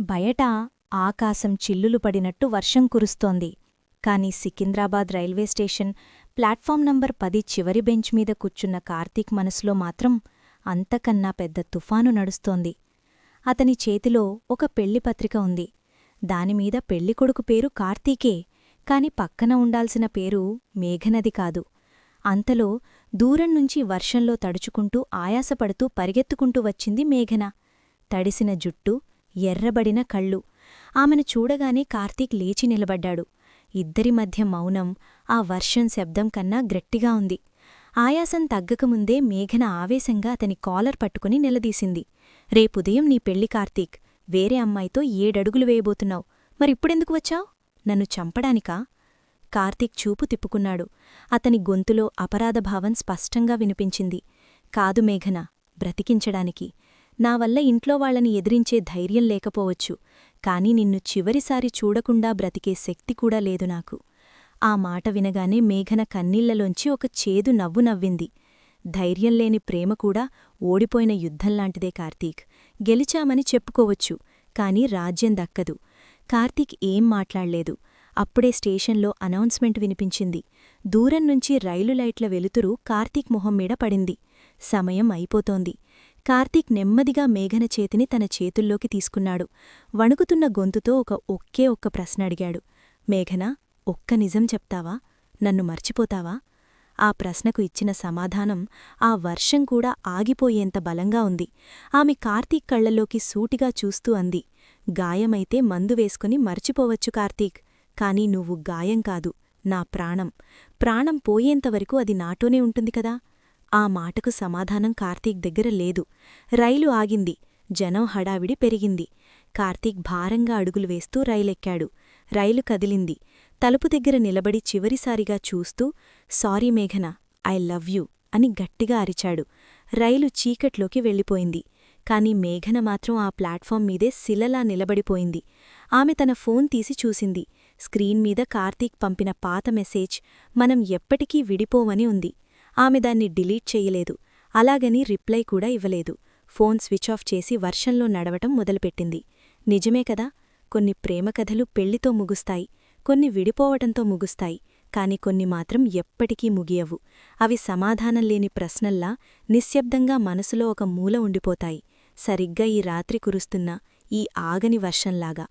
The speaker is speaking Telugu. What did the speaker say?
బయట ఆకాశం చిల్లులు పడినట్టు వర్షం కురుస్తోంది. కాని Secunderabad railway station platform number పది చివరి బెంచ్ మీద కూర్చున్న కార్తీక్ మనసులో మాత్రం అంతకన్నా పెద్ద తుఫాను నడుస్తోంది. అతని చేతిలో ఒక పెళ్ళి పత్రిక ఉంది. దానిమీద పెళ్ళికొడుకు పేరు కార్తీకే కాని పక్కన ఉండాల్సిన పేరు మేఘనది కాదు. అంతలో దూరం నుంచి వర్షంలో తడుచుకుంటూ ఆయాసపడుతూ పరిగెత్తుకుంటూ వచ్చింది మేఘన. తడిసిన జుట్టు ఎర్రబడిన కళ్ళు. ఆమెను చూడగానే కార్తీక్ లేచి నిలబడ్డాడు. ఇద్దరి మధ్య మౌనం ఆ వర్షం శబ్దం కన్నా గట్టిగా ఉంది. ఆయాసం తగ్గకముందే మేఘన ఆవేశంగా అతని కాలర్ పట్టుకుని నిలదీసింది. రేపుదయం నీ పెళ్ళి కార్తీక్. వేరే అమ్మాయితో ఏడడుగులు వేయబోతున్నావు. మరిప్పుడెందుకు వచ్చావు? నన్ను చంపడానికా? కార్తీక్ చూపు తిప్పుకున్నాడు. అతని గొంతులో అపరాధభావం స్పష్టంగా వినిపించింది. కాదు మేఘన బ్రతికించడానికి. నా వల్ల ఇంట్లో వాళ్ళని ఎదిరించే ధైర్యం లేకపోవచ్చు కాని నిన్ను చివరిసారి చూడకుండా బ్రతికే శక్తి కూడా లేదు నాకు. ఆ మాట వినగానే మేఘన కన్నీళ్ళలోంచి ఒక చేదు నవ్వు నవ్వింది. ధైర్యం లేని ప్రేమ కూడా ఓడిపోయిన యుద్ధంలాంటిదే కార్తీక్. గెలిచామని చెప్పుకోవచ్చు కాని రాజ్యం దక్కదు. కార్తీక్ ఏం మాట్లాడలేదు. అప్పుడే స్టేషన్లో అనౌన్స్మెంట్ వినిపించింది. దూరం నుంచి రైలు లైట్ల వెలుతురు కార్తీక్ మొహం మీద పడింది. సమయం అయిపోతోంది. కార్తీక్ నెమ్మదిగా మేఘన చేతిని తన చేతుల్లోకి తీసుకున్నాడు. వణుకుతున్న గొంతుతో ఒక ఒక్కే ఒక్క ప్రశ్న అడిగాడు. మేఘన ఒక్క నిజం చెప్తావా? నన్ను మర్చిపోతావా? ఆ ప్రశ్నకు ఇచ్చిన సమాధానం ఆ వర్షం కూడా ఆగిపోయేంత బలంగా ఉంది. ఆమె కార్తీక్ కళ్ళలోకి సూటిగా చూస్తూ అంది. గాయమైతే మందు వేసుకుని మర్చిపోవచ్చు కార్తీక్ కాని నువ్వు గాయం కాదు నా ప్రాణం. ప్రాణం పోయేంతవరకు అది నాటోనే ఉంటుంది కదా? ఆ మాటకు సమాధానం కార్తీక్ దగ్గర లేదు. రైలు ఆగింది. జనం హడావిడి పెరిగింది. కార్తీక్ భారంగా అడుగులు వేస్తూ రైలెక్కాడు. రైలు కదిలింది. తలుపు దగ్గర నిలబడి చివరిసారిగా చూస్తూ సారీ మేఘన ఐ లవ్ యూ అని గట్టిగా అరిచాడు. రైలు చీకట్లోకి వెళ్ళిపోయింది. కాని మేఘన మాత్రం ఆ ప్లాట్ఫామ్ మీదే శిలలా నిలబడిపోయింది. ఆమె తన ఫోన్ తీసి చూసింది. స్క్రీన్ మీద కార్తీక్ పంపిన పాత మెసేజ్ మనం ఎప్పటికీ విడిపోవని ఉంది. ఆమె దాన్ని డిలీట్ చెయ్యలేదు అలాగని రిప్లై కూడా ఇవ్వలేదు. ఫోన్ స్విచ్ ఆఫ్ చేసి వర్షంలో నడవటం మొదలుపెట్టింది. నిజమే కదా? కొన్ని ప్రేమకథలు పెళ్ళితో ముగుస్తాయి. కొన్ని విడిపోవటంతో ముగుస్తాయి. కాని కొన్ని మాత్రం ఎప్పటికీ ముగియవు. అవి సమాధానం లేని ప్రశ్నల్లా నిశ్శబ్దంగా మనసులో ఒక మూల ఉండిపోతాయి. సరిగ్గా ఈ రాత్రి కురుస్తున్న ఈ ఆగని వర్షంలాగా.